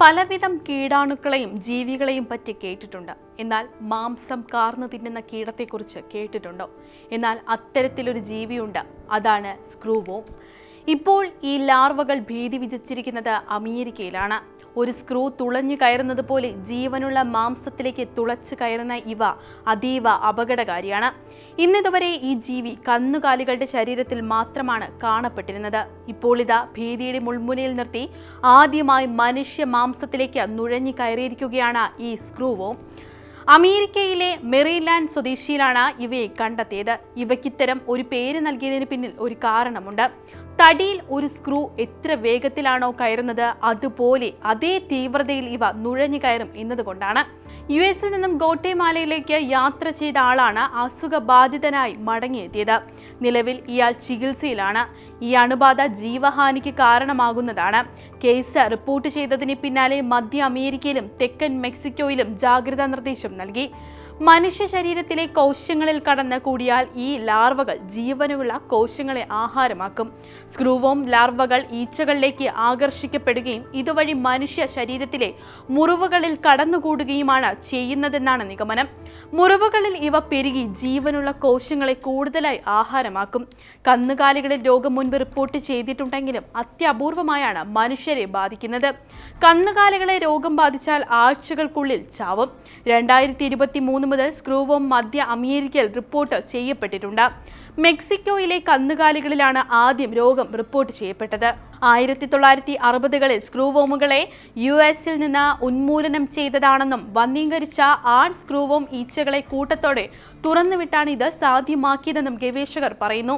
പലവിധം കീടാണുക്കളെയും ജീവികളെയും പറ്റി കേട്ടിട്ടുണ്ട്. എന്നാൽ മാംസം കാർന്നു തിന്നുന്ന കീടത്തെക്കുറിച്ച് കേട്ടിട്ടുണ്ടോ? എന്നാൽ അത്തരത്തിലൊരു ജീവിയുണ്ട്. അതാണ് സ്ക്രൂവോം. ഇപ്പോൾ ഈ ലാർവകൾ ഭീതി വിജച്ചിരിക്കുന്നത് അമേരിക്കയിലാണ്. ഒരു സ്ക്രൂ തുളഞ്ഞു കയറുന്നത് പോലെ ജീവനുള്ള മാംസത്തിലേക്ക് തുളച്ചു കയറുന്ന ഇവ അതീവ അപകടകാരിയാണ്. ഇന്നിതുവരെ ഈ ജീവി കന്നുകാലികളുടെ ശരീരത്തിൽ മാത്രമാണ് കാണപ്പെട്ടിരുന്നത്. ഇപ്പോൾ ഇതാ ഭീതിയുടെ മുൾമുനയിൽ നിർത്തി ആദ്യമായി മനുഷ്യ മാംസത്തിലേക്ക് നുഴഞ്ഞു കയറിയിരിക്കുകയാണ് ഈ സ്ക്രൂവോ. അമേരിക്കയിലെ മെറിലാൻഡ് സ്വദേശിയിലാണ് ഇവയെ കണ്ടെത്തിയത്. ഇവയ്ക്കിത്തരം ഒരു പേര് നൽകിയതിന് പിന്നിൽ ഒരു കാരണമുണ്ട്. തടിയിൽ ഒരു സ്ക്രൂ എത്ര വേഗത്തിലാണോ കയറുന്നത് അതുപോലെ അതേ തീവ്രതയിൽ ഇവ നുഴഞ്ഞു കയറും എന്നതുകൊണ്ടാണ്. യു എസിൽ നിന്നും ഗോട്ടേമാലയിലേക്ക് യാത്ര ചെയ്ത ആളാണ് അസുഖബാധിതനായി മടങ്ങിയെത്തിയത്. നിലവിൽ ഇയാൾ ചികിത്സയിലാണ്. ഈ അണുബാധ ജീവഹാനിക്ക് കാരണമാകുന്നതാണ്. കേസ് റിപ്പോർട്ട് ചെയ്തതിന് പിന്നാലെ മധ്യ അമേരിക്കയിലും തെക്കൻ മെക്സിക്കോയിലും ജാഗ്രതാ നിർദ്ദേശം നൽകി. മനുഷ്യ ശരീരത്തിലെ കോശങ്ങളിൽ കടന്ന് കൂടിയാൽ ഈ ലാർവകൾ ജീവനുള്ള കോശങ്ങളെ ആഹാരമാക്കും. സ്ക്രൂവോം ലാർവകൾ ഈച്ചകളിലേക്ക് ആകർഷിക്കപ്പെടുകയും ഇതുവഴി മനുഷ്യ ശരീരത്തിലെ മുറിവുകളിൽ കടന്നുകൂടുകയുമാണ് ചെയ്യുന്നതെന്നാണ് നിഗമനം. മുറിവുകളിൽ ഇവ പെരുകി ജീവനുള്ള കോശങ്ങളെ കൂടുതലായി ആഹാരമാക്കും. കന്നുകാലികളിൽ രോഗം മുൻപ് റിപ്പോർട്ട് ചെയ്തിട്ടുണ്ടെങ്കിലും അത്യപൂർവമായാണ് മനുഷ്യരെ ബാധിക്കുന്നത്. കന്നുകാലികളെ രോഗം ബാധിച്ചാൽ ആഴ്ചകൾക്കുള്ളിൽ ചാവും. രണ്ടായിരത്തി ഇരുപത്തി മൂന്ന് മുതൽ സ്ക്രൂവോം മധ്യ അമേരിക്കയിൽ റിപ്പോർട്ട് ചെയ്യപ്പെട്ടിട്ടുണ്ട്. മെക്സിക്കോയിലെ കന്നുകാലികളിലാണ് ആദ്യം രോഗം റിപ്പോർട്ട് ചെയ്യപ്പെട്ടത്. ആയിരത്തി തൊള്ളായിരത്തി അറുപതുകളിൽ സ്ക്രൂവോമുകളെ യു എസിൽ നിന്ന് ഉന്മൂലനം ചെയ്തതാണെന്നും വന്ധീകരിച്ച ആൺ സ്ക്രൂവോം ഈച്ചകളെ കൂട്ടത്തോടെ തുറന്നുവിട്ടാണ് ഇത് സാധ്യമാക്കിയതെന്നും ഗവേഷകർ പറയുന്നു.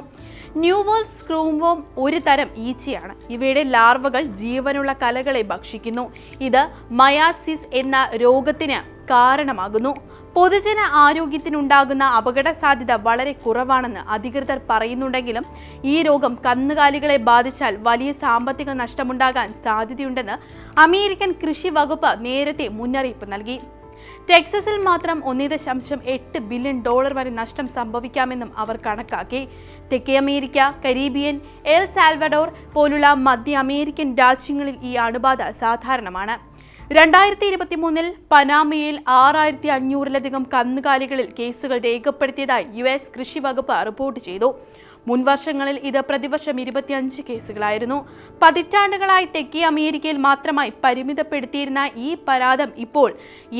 ന്യൂവോൾ സ്ക്രൂവോം ഒരു തരം ഈച്ചയാണ്. ഇവയുടെ ലാർവകൾ ജീവനുള്ള കലകളെ ഭക്ഷിക്കുന്നു. ഇത് മയാസിസ് എന്ന രോഗത്തിന് കാരണമാകുന്നു. പൊതുജന ആരോഗ്യത്തിനുണ്ടാകുന്ന അപകട സാധ്യത വളരെ കുറവാണെന്ന് അധികൃതർ പറയുന്നുണ്ടെങ്കിലും ഈ രോഗം കന്നുകാലികളെ ബാധിച്ചാൽ വലിയ സാമ്പത്തിക നഷ്ടമുണ്ടാകാൻ സാധ്യതയുണ്ടെന്ന് അമേരിക്കൻ കൃഷി വകുപ്പ് നേരത്തെ മുന്നറിയിപ്പ് നൽകി. ടെക്സസിൽ മാത്രം ഒന്നേ ദശാംശം എട്ട് ബില്യൺ ഡോളർ വരെ നഷ്ടം സംഭവിക്കാമെന്നും അവർ കണക്കാക്കി. തെക്കേ അമേരിക്ക കരീബിയൻ എൽ സാൽവഡോർ പോലുള്ള മധ്യ അമേരിക്കൻ രാജ്യങ്ങളിൽ ഈ അണുബാധ സാധാരണമാണ്. രണ്ടായിരത്തി ഇരുപത്തി മൂന്നിൽ പനാമയിൽ ആറായിരത്തി അഞ്ഞൂറിലധികം കന്നുകാലികളിൽ കേസുകൾ രേഖപ്പെടുത്തിയതായി യു എസ് കൃഷി വകുപ്പ് റിപ്പോർട്ട് ചെയ്തു. മുൻ വർഷങ്ങളിൽ ഇത് പ്രതിവർഷം ഇരുപത്തിയഞ്ച് കേസുകളായിരുന്നു. പതിറ്റാണ്ടുകളായി തെക്കേ അമേരിക്കയിൽ മാത്രമായി പരിമിതപ്പെടുത്തിയിരുന്ന ഈ പരാതം ഇപ്പോൾ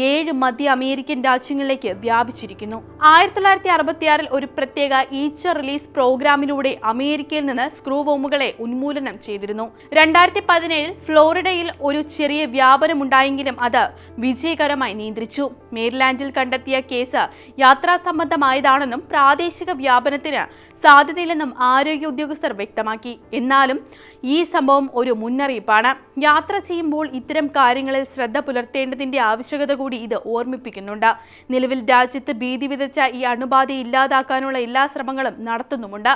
ഏഴ് മധ്യ അമേരിക്കൻ രാജ്യങ്ങളിലേക്ക് വ്യാപിച്ചിരിക്കുന്നു. ആയിരത്തി തൊള്ളായിരത്തി അറുപത്തിയാറിൽ ഒരു പ്രത്യേക ഈച്ച റിലീസ് പ്രോഗ്രാമിലൂടെ അമേരിക്കയിൽ നിന്ന് സ്ക്രൂ സ്ക്രൂവോമുകളെ ഉന്മൂലനം ചെയ്തിരുന്നു. രണ്ടായിരത്തി പതിനേഴിൽ ഫ്ലോറിഡയിൽ ഒരു ചെറിയ വ്യാപനമുണ്ടായെങ്കിലും അത് വിജയകരമായി നിയന്ത്രിച്ചു. മേരിലാൻഡിൽ കണ്ടെത്തിയ കേസ് യാത്രാ സംബന്ധമായതാണെന്നും പ്രാദേശിക വ്യാപനത്തിന് സാധ്യതയില്ലെന്നും ആരോഗ്യ ഉദ്യോഗസ്ഥർ വ്യക്തമാക്കി. എന്നാലും ഈ സംഭവം ഒരു മുന്നറിയിപ്പാണ്. യാത്ര ചെയ്യുമ്പോൾ ഇത്തരം കാര്യങ്ങളിൽ ശ്രദ്ധ പുലർത്തേണ്ടതിന്റെ ആവശ്യകത കൂടി ഇത് ഓർമ്മിപ്പിക്കുന്നുണ്ട്. നിലവിൽ രാജ്യത്ത് ഭീതി വിതച്ച ഈ അണുബാധ ഇല്ലാതാക്കാനുള്ള എല്ലാ ശ്രമങ്ങളും നടത്തുന്നുമുണ്ട്.